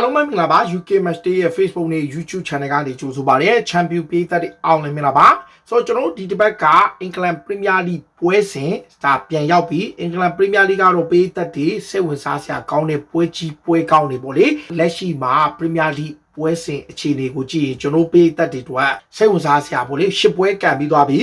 အားလုံးပဲမင်္ဂလာပါ UK Match Day ရဲ့ Facebook နဲ့ YouTube Channel ကနေကြိုဆိုပါရစေ Champion ပေးသက်တဲ့အောင်လည်းမင်္ဂလာပါဆိုတော့ကျွန်တော်တို့ဒီတစ်ပတ်က England Premier League ပွဲစဉ်ဒါပြန်ရောက်ပြီး England Premier League ကတော့ပေးသက်တဲ့စိတ်ဝင်စားစရာကောင်းတဲ့ပွဲကြီးပွဲကောင်းတွေပေါ့လေလက်ရှိမှာ Premier League ပွဲစဉ်အခြေအနေကိုကြည့်ရင်ကျွန်တော်ပေးသက်တဲ့အတွက်စိတ်ဝင်စားစရာပေါ့လေရှစ်ပွဲကန်ပြီးသွားပြီ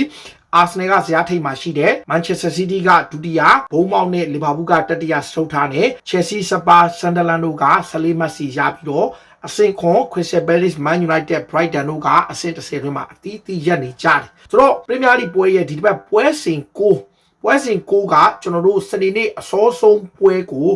အာဆနယ်ကဇယားထိပ်မှာရှိတဲ့ Manchester City ကဒုတိယဘုံမောက်နဲ့လီဗာပူးကတတိယဆုတ်ထားနဲ့ Chelsea, Spurs, Sunderland တို့က14မှတ်စီရပြီးတော့အဆင့်ခွန် Crystal Palace, Man United, Brighton တို့ကအဆင့်30တွင်မှာအသီးသီးရက်နေကြတယ်ဆိုတော့ Premier League ပွဲရဲ့ဒီတစ်ပတ်ပွဲစဉ်ကိုပွဲစဉ်ကိုကကျွန်တော်တို့စနေနေ့အစောဆုံးပွဲကို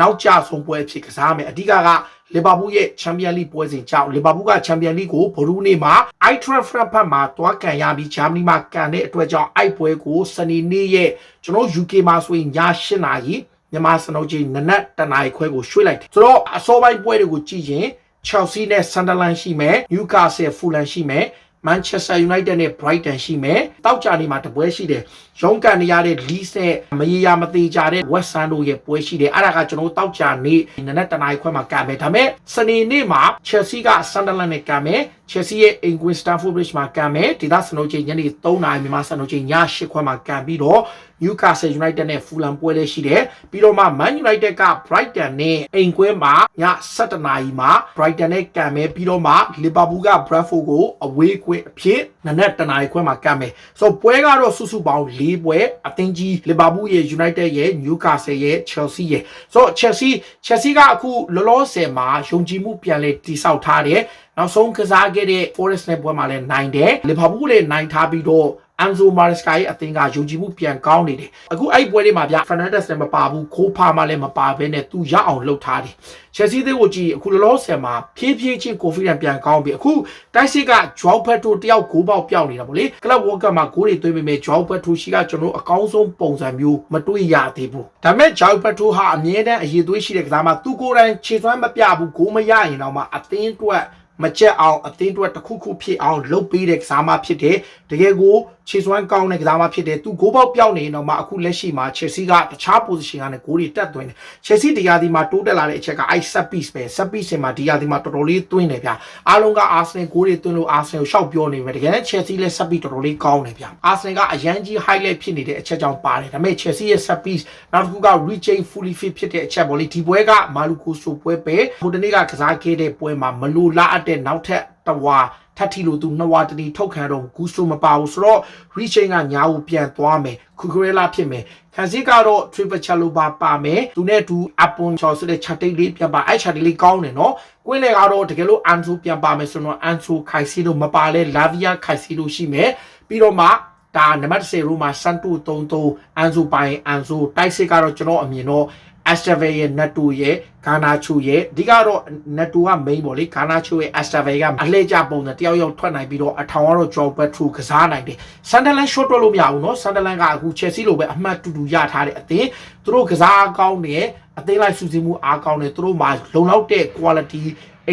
နောက်ကျဆုံးပွဲအဖြစ်ကစားမယ်အဓိကကလီဗာပူးရဲ့ချန်ပီယံလိပွဲစဉ်ကြောင့်လီဗာပူးကချန်ပီယံလိကိုဗရူးနေ့မှာ I Trafford ဘက်မှာတွားကန်ရပြီးဂျာမနီမှာကန်တဲ့အတွက်ကြောင့်အိုက်ပွဲကိုစနေနေ့ရဲ့ကျွန်တော် UK မှာဆိုရင်ည8နာရီမြန်မာစံတော်ချိန်နနက်တနာရီခွဲကိုရွှေ့လိုက်တယ်ဆိုတော့အစောပိုင်းပွဲတွေကိုကြည့်ရင် Chelsea နဲ့ Sunderland ရှိမယ် Newcastle Fulham ရှိမယ် Manchester United နဲ့ Brighton ရှိမယ်တောက်ကြနေမှာတပွဲရှိတယ်ရုံးကန်နေရတဲ့ Leeds နဲ့မရေရာမသေးကြတဲ့ West Ham တို့ရဲ့ပွဲရှိတယ်အဲ့ဒါကကျွန်တော်တောက်ကြနေနနက်တနာရီခွဲမှာကန်မယ်ဒါပေမဲ့စနေနေ့မှာ Chelsea က Sunderland နဲ့ကန်မယ် Chelsea ရဲ့ England Stamford Bridge မှာကန်မယ်ဒေသစံတော်ချိန်ညနေ3နာရီမြန်မာစံတော်ချိန်ည8ခွဲမှာကန်ပြီးတော့ Newcastle United နဲ့ Fulham ပွဲလေးရှိတယ်ပြီးတော့မှ Man United က Brighton နဲ့အိမ်ကွင်းမှာည7နာရီမှာ Brighton နဲ့ကန်မယ်ပြီးတော့မှ Liverpool က Bradford ကိုအဝေးကွင်းအဖြစ် နနက်တနာရီခွဲမှာကန်မယ်ဆိုတော့ပွဲကတော့စုစုပေါင်း၄ပွဲအသင်းကြီး Liverpool ရဲ့ United ရဲ့ Newcastle ရဲ့ Chelsea ရဲ့ဆိုတော့ Chelsea Chelsea ကအခုလောလောဆယ်မှာယုံကြည်မှုပြန်လဲတိဆောက်ထားတယ်နောက်ဆုံးကစားခဲ့တဲ့ Forest နဲ့ပွဲမှာလည်းနိုင်တယ် Liverpool လည်းနိုင်ထားပြီးတော့ Anzo Maresca ရဲ့အသင်းကယုံကြည်မှုပြန်ကောင်းနေတယ်အခုအဲ့ပွဲတွေမှာဗျ Fernandes လည်းမပါဘူးခိုးဖာမှလည်းမပါဘဲနဲ့သူရအောင်လှုပ်ထားတယ် Chelsea သေးကိုကြည့်အခုလောလောဆယ်မှာဖြည်းဖြည်းချင်း confidence ပြန်ကောင်းပြီအခုတိုက်စစ်က Joao Pedro တယောက်ဂိုးပေါက်ပြောင်းနေတာဗောလေ Club World Cup မှာဂိုးတွေသွင်းပေမဲ့ Joao Pedro ရှိကကျွန်တော်အကောင်းဆုံးပုံစံမျိုးမတွေ့ရသေးဘူးဒါပေမဲ့ Joao Pedro ဟာအမြဲတမ်းအရေးသွေးရှိတဲ့ကစားမှာသူကိုယ်တိုင်ခြေစွမ်းမပြဘူးဂိုးမရရင်တော့မှအသင်းအတွက်မကြက်အောင်အသင်းအတွက်တစ်ခုခုဖြစ်အောင်လုပ်ပေးတဲ့ကစားမဖြစ်တယ်တကယ်ကို ခြေစွမ်းကောင်းတဲ့ကစားမဖြစ်တယ်သူဂိုးပေါက်ပြောင်းနေရင်တော့မှအခုလက်ရှိမှာ Chelsea ကတခြား position ကနေဂိုးတွေတက်သွင်းတယ် Chelsea တရားဒီမှာတိုးတက်လာတဲ့အချက်ကအဲ့ set piece ပဲ set piece မှာဒီယာဒီမှာတော်တော်လေးသွင်းတယ်ဗျအားလုံးက Arsenal ဂိုးတွေသွင်းလို့ Arsenal ကိုရှောက်ပြောနေမယ်တကယ်လည်း Chelsea လည်း set piece တော်တော်လေးကောင်းတယ်ဗျ Arsenal ကအရန်ကြီး highlight ဖြစ်နေတဲ့အချက်ကြောင့်ပါတယ်ဒါပေမဲ့ Chelsea ရဲ့ set piece နောက်တစ်ခုက rechain fully fit ဖြစ်တဲ့အချက်ပေါ့လေဒီပွဲကမာလူကိုဆိုပွဲပဲဟိုတနေ့ကကစားခဲ့တဲ့ပွဲမှာမလိုလားအပ်တဲ့နောက်ထပ် တဝါထပ်ထီလို့သူနှစ်ဝါတတီထုတ်ခံတော့ဂူစတိုမပါဘူးဆိုတော့ rechain ကညာကိုပြန်သွားမယ်ခုခရဲလာဖြစ်မယ်ခံစစ်ကတော့ triple chalo ပါပါမယ်သူနဲ့သူအပွန်ချော်ဆိုတဲ့ chat တိတ်လေးပြန်ပါအဲ့ chat လေးကောင်းတယ်နော်ကွင်းလေကတော့တကယ်လို့ anso ပြန်ပါမယ်ဆိုတော့ anso ခိုင်စီလို့မပါလဲ lavia ခိုင်စီလို့ရှိမယ်ပြီးတော့မှဒါနံပါတ်10ရိုးမှာစန်တူ33အန်ဆိုပိုင်အန်ဆိုတိုက်စစ်ကတော့ကျွန်တော်အမြင်တော့ Astave ရဲ့ Netto ရဲ့ Garnacho ရဲ့အဓိကတော့ Netto က main ပေါ့လေ Garnacho ရဲ့ Astave ကအလှည့်ကျပုံစံတယောက်ယောက်ထွက်နိုင်ပြီးတော့အထောင်ကတော့ Joe Petro ကစားနိုင်တယ် Sunderland short တွက်လို့မရဘူးเนาะ Sunderland ကအခု Chelsea လိုပဲအမှတ်တူတူရထားတဲ့အသင်းသူတို့ကစားကောင်းတယ်အသေးလိုက်စုစည်းမှုအားကောင်းတယ်သူတို့မှာလုံလောက်တဲ့ quality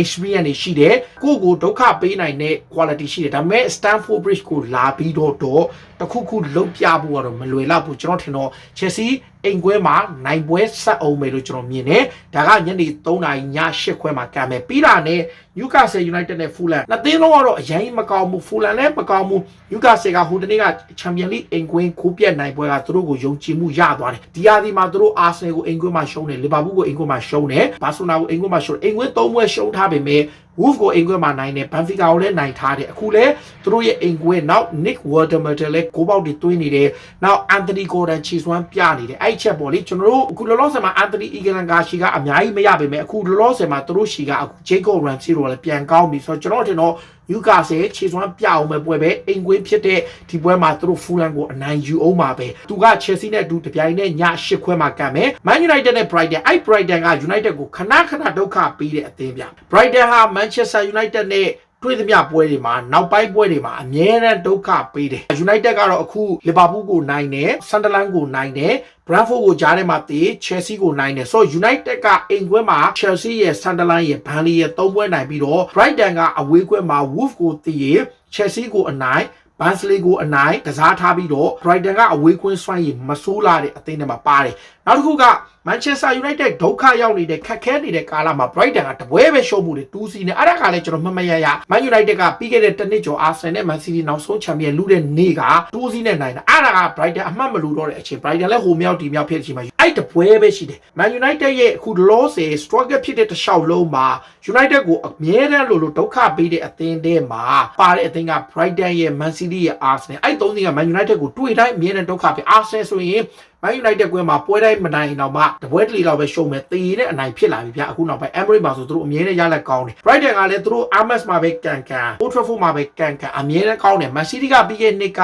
experience တွေရှိတယ်ကိုယ့်ကိုဒုက္ခပေးနိုင်တဲ့ quality ရှိတယ်ဒါပေမဲ့ Stanford Bridge ကိုလာပြီးတော့တော့တခုခုလုတ်ပြဖို့ကတော့မလွယ်တော့ဘူးကျွန်တော်ထင်တော့ Chelsea အိမ်ခွဲမှာနိုင်ပွဲဆက်အောင်မယ်လို့ကျွန်တော်မြင်တယ်ဒါကညနေ3နာရီည8ခွဲမှာကံမယ်ပြီးတာနဲ့ Newcastle United နဲ့ Fulham နှစ်သင်းလုံးကတော့အရင်မကောင်းဘူး Fulham လည်းမကောင်းဘူး Newcastle ကဟိုတနေ့က Champions League အိမ်ခွင်းခိုးပြက်နိုင်ပွဲကသူတို့ကိုယုံကြည်မှုရသွားတယ်ဒီဟာဒီမှာသူတို့ Arsenal ကိုအိမ်ခွင်းမှာရှုံးတယ် Liverpool ကိုအိမ်ခွင်းမှာရှုံးတယ် Barcelona ကိုအိမ်ခွင်းမှာရှုံးတယ်အိမ်ခွင်း၃ပွဲရှုံးထားပေမဲ့ Wolf ကိုအိမ်ခွဲမှာနိုင်တယ် Benfica ကိုလည်းနိုင်ထားတယ်အခုလည်းသူတို့ရဲ့အိမ်ခွဲနောက် Nick Waldemar လည်းကိုပေါက်တွေတွင်းနေတယ်နောက် Anthony Gordon ခြေစွမ်းပြနေတယ်အဲ့ဒီချက်ပေါ့လေကျွန်တော်တို့အခုလောလောဆယ်မှာ Anthony Egan ကရှီကအများကြီးမရပေမဲ့အခုလောလောဆယ်မှာသူတို့ရှီကအခု Jacob Ramsey တို့လည်းပြန်ကောင်းပြီဆိုတော့ကျွန်တော်တင်တော့ Newcastle ခြေစွမ်းပြအောင်ပဲပွဲပဲအိမ်ခွင်းဖြစ်တဲ့ဒီပွဲမှာသူတို့ Fulham ကိုအနိုင်ယူအောင်ပါပဲသူက Chelsea နဲ့အတူတပြိုင်နက်ည8ခွဲမှာကံမယ် Man United နဲ့ Brighton အဲ့ Brighton က United ကိုခဏခဏဒုက္ခပေးတဲ့အသင်းပြ Brighton ဟာ Manchester United နဲ့ တွေ့သမျှပွဲတွေမှာနောက်ပိုင်းပွဲတွေမှာအမြဲတမ်းဒုက္ခပေးတယ် United ကတော့အခု Liverpool ကိုနိုင်တယ် Sunderland ကိုနိုင်တယ် Brentford ကိုကြားထဲမှာတည် Chelsea ကိုနိုင်တယ်ဆိုတော့ United ကအိမ်ခွဲမှာ Chelsea ရဲ့ Sunderland ရဲ့ Burnley ရဲ့သုံးပွဲနိုင်ပြီးတော့ Brighton ကအဝေးခွဲမှာ Wolves ကိုတည် Chelsea ကိုအနိုင်ဘန်စလီကိုအနိုင်ကစားထားပြီးတော့ Brighton ကအဝေးကွင်းစွမ်းရည်မဆိုးလာတဲ့အသင်းထဲမှာပါတယ်နောက်တစ်ခုက Manchester United ဒုက္ခရောက်နေတဲ့ခက်ခဲနေတဲ့ကာလမှာ Brighton ကတပွဲပဲရှုံးမှုတွေ2စီးနဲ့အဲ့ဒါကလည်းကျွန်တော်မှတ်မရရ Man United ကပြီးခဲ့တဲ့တစ်နှစ်ကျော် Arsenal နဲ့ Man City နောက်ဆုံးချန်ပီယံလူတဲ့နေ့က2စီးနဲ့နိုင်တာအဲ့ဒါက Brighton အမှတ်မလူတော့တဲ့အချိန် Brighton လည်းဟိုမြောက်ဒီမြောက်ဖြစ်တဲ့အချိန်မှာအဲ့တပွဲပဲရှိတယ် Man United ရဲ့အခု loss ရဲ့ struggle ဖြစ်တဲ့တစ်လျှောက်လုံးမှာ United ကိုအမြဲတမ်းလို့လို့ဒုက္ခပေးတဲ့အသင်းထဲမှာပါတဲ့အသင်းက Brighton ရဲ့ Man City ရဲ့ Arsenal အဲ့သုံးသင်းက Man United ကိုတွေ့တိုင်းအမြဲတမ်းဒုက္ခပေး Arsenal ဆိုရင် Man United ကွင်းမှာပွဲတိုင်းမနိုင်တော့မှတပွဲတလီလောက်ပဲရှုံးမယ်တေးတဲ့အနိုင်ဖြစ်လာပြီဗျအခုနောက်ပိုင်း Emirates မှာဆိုသူတို့အမြဲတမ်းရလက်ကောင်းတယ် Brighton ကလည်းသူတို့ Amex မှာပဲကန်ကန် Old Trafford မှာပဲကန်ကန်အမြဲတမ်းကောင်းတယ် Man City ကပြီးခဲ့တဲ့နှစ်က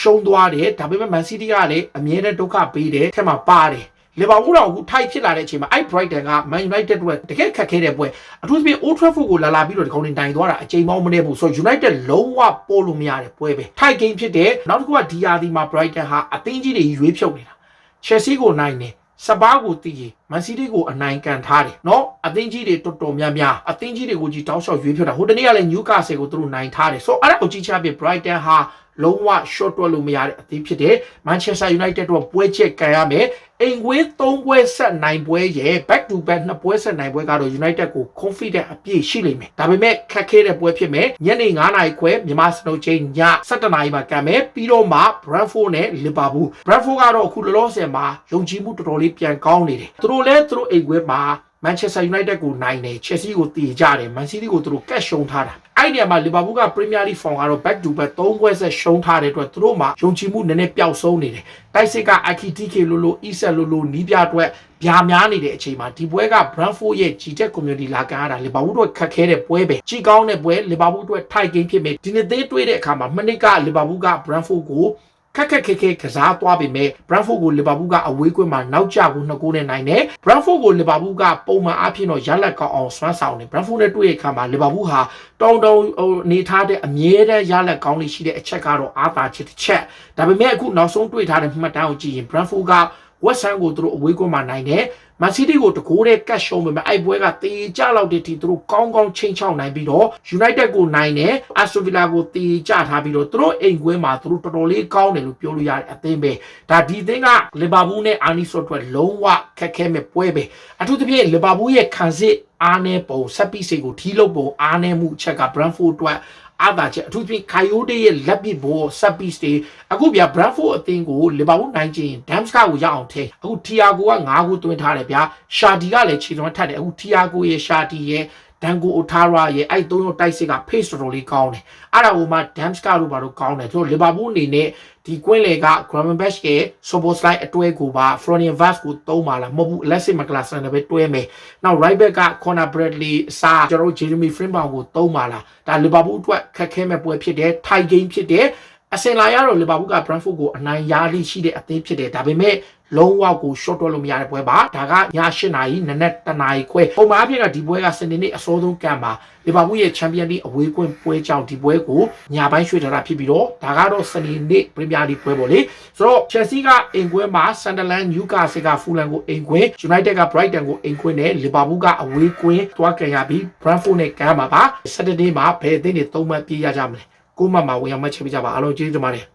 ရှုံးသွားတယ်ဒါပေမဲ့ Man City ကလည်းအမြဲတမ်းဒုက္ခပေးတယ်ထက်မှာပါတယ်လီဗာပူးတော့အခုထိုက်ဖြစ်လာတဲ့အချိန်မှာအဲ့ Brighton က Man United တို့တကယ်ခက်ခဲတဲ့ပွဲအထူးသဖြင့် Old Trafford ကိုလာလာပြီးတော့ဒီကောင်တွေတိုင်သွားတာအချိန်မောင်းမနေဘူးဆိုတော့ United လုံးဝပို့လို့မရတဲ့ပွဲပဲထိုက် game ဖြစ်တဲ့နောက်တစ်ခုက DR ဒီမှာ Brighton ဟာအသင်းကြီးတွေရွေးဖြုတ်နေတာ Chelsea ကိုနိုင်တယ်စပါးကိုတည်ရင် မန်စီးတီးကိုအနိုင်ကန်ထားတယ်နော်အသင်းကြီးတွေတော်တော်များများအသင်းကြီးတွေကိုကြီးတောင်းလျှောက်ရွေးဖြတ်တာဟိုတနေ့ကလည်းနျူကာဆယ်ကိုသူတို့နိုင်ထားတယ်ဆိုတော့အဲ့ဒါကိုကြီးချပြ Brighton ဟာလုံးဝ short တွက်လို့မရတဲ့အသင်းဖြစ်တယ် Manchester United တော့ပွဲချက်ကန်ရမယ်အိမ်ကွေး၃ပွဲဆက်နိုင်ပွဲရဲ့ back to back နှစ်ပွဲဆက်နိုင်ပွဲကတော့ United ကို confident အပြည့်ရှိလိမ့်မယ်ဒါပေမဲ့ခက်ခဲတဲ့ပွဲဖြစ်မယ်ညနေ9:00နာရီခွဲမြန်မာစနုပ်ချိန်ည7:00နာရီမှာကန်မယ်ပြီးတော့မှ Brentford နဲ့ Liverpool Brentford ကတော့အခုလောလောဆယ်မှာယုံကြည်မှုတော်တော်လေးပြန်ကောင်းနေတယ်သူတို့လည်းသူတို့အိမ်ကွင်းမှာ Manchester United ကိုနိုင်တယ် Chelsea ကိုတည်ကြတယ် Man City ကိုသူတို့ကတ်ရှုံထားတာအဲ့ဒီနေရာမှာ Liverpool က Premier League form ကတော့ back to back 3ပွဲဆက်ရှုံးထားတဲ့အတွက်သူတို့မှာယုံကြည်မှုနည်းနည်းပျောက်ဆုံးနေတယ်တိုက်စစ်က IKTK လို့လို့ Iset လို့လို့နီးပြအတွက်ဗျာများနေတဲ့အချိန်မှာဒီပွဲက Brentford ရဲ့ G-Tech Community လာကန်ရတာ Liverpool တို့ခက်ခဲတဲ့ပွဲပဲကြီးကောင်းတဲ့ပွဲ Liverpool တို့ tie game ဖြစ်မယ်ဒီနေ့သေးတွေ့တဲ့အခါမှာမနစ်က Liverpool က Brentford ကို ခက်ခက်ခဲခဲကစားသွားပြီမဲ့ Brentford ကို Liverpool ကအဝေးကွင်းမှာနောက်ကျကိုနှစ်ကိုးနဲ့နိုင်တယ် Brentford ကို Liverpool ကပုံမှန်အားဖြင့်တော့ရလက်ကောင်းအောင်စွမ်းဆောင်တယ် Brentford နဲ့တွေ့ရခါမှာ Liverpool ဟာတောင်းတောင်းဟိုနေထားတဲ့အမြဲတမ်းရလက်ကောင်းလေးရှိတဲ့အချက်ကတော့အားသာချက်တစ်ချက်ဒါပေမဲ့အခုနောက်ဆုံးတွေ့ထားတဲ့မှတ်တမ်းကိုကြည့်ရင် Brentford က West Ham ကိုသူတို့အဝေးကွင်းမှာနိုင်တယ် မန်စီးတီးကိုတကိုးတဲ့ကတ်ရှုံးပေမဲ့အဲ့ပွဲကတေးကြလောက်တဲ့ထိသူတို့ကောင်းကောင်းချိန်ချောက်နိုင်ပြီးတော့ United ကိုနိုင်တယ် Aston Villa ကိုတေးကြထားပြီးတော့သူတို့အိမ်ကွင်းမှာသူတို့တော်တော်လေးကောင်းတယ်လို့ပြောလို့ရတဲ့အသင်းပဲဒါဒီသင်းက Liverpool နဲ့ Arnie Slot အတွက်လုံးဝခက်ခဲမဲ့ပွဲပဲအထူးသဖြင့် Liverpool ရဲ့ခံစစ်အားနည်းပုံဆက်ပြီးစိတ်ကိုထီးလုပ်ပုံအားနည်းမှုအချက်က Brentford အတွက် အားသာချက်အထူးသဖြင့် Coyote ရဲ့လက်ပစ်ဘော set piece တွေအခုဗျာ Brentford အသင်းကို Liverpool နိုင်ချင် Damska ကိုရအောင်ထဲအခု Thiago က9ခုသွင်းထားတယ်ဗျာ Shardy ကလည်းခြေသွင်းထပ်တယ်အခု Thiago ရဲ့ Shardy ရဲ့ ဒန်ကိုအိုထာရာရဲ့အဲ့သုံးယောက်တိုက်စစ်က face တော်တော်လေးကောင်းတယ်အဲ့ဒါကိုမှ Damska တို့ဘာလို့ကောင်းတယ်သူတို့ Liverpool အနေနဲ့ဒီကွင်းလေက Gravenberch ရဲ့ Soboslai အတွဲကိုပါ Florian Wirtz ကိုသုံးပါလားမဟုတ်ဘူး Alexis McLaughlin နဲ့ပဲတွဲမယ်နောက် right back က Conor Bradley အစားကျွန်တော်တို့ Jeremy Frimpong ကိုသုံးပါလားဒါ Liverpool အတွက်ခက်ခဲမဲ့ပွဲဖြစ်တယ် tie game ဖြစ်တယ် အစင်လာရတော့ Liverpool က Brentford ကိုအနိုင်ရလိရှိတဲ့အသင်းဖြစ်တယ်ဒါပေမဲ့လုံးဝကို short တော့လို့မရတဲ့ပွဲပါဒါကည8နာရီနနက်1နာရီခွဲပုံမှန်အဖြစ်ကဒီပွဲကစနေနေ့အစောဆုံးကံပါလီဗာပူးရဲ့ Champions League အဝေးကွင်းပွဲကြောင့်ဒီပွဲကိုညပိုင်းရွှေ့ထားတာဖြစ်ပြီးတော့ဒါကတော့စနေနေ့ Premier League ပွဲပေါ့လေဆိုတော့ Chelsea ကအိမ်ကွင်းမှာ Sunderland Newcastle က Fulham ကိုအိမ်ကွင်း United က Brighton ကိုအိမ်ကွင်းနဲ့ Liverpool ကအဝေးကွင်းသွားကြရပြီး Brentford နဲ့ကမ်းမှာပါ Saturday မှာဘယ်အသင်းတွေသုံးမှတ်ပြေးရကြမလဲ ကိုမမှာဝင်အောင်မှတ်ချက်ပြကြပါအားလုံးကျေးဇူးတင်ပါတယ်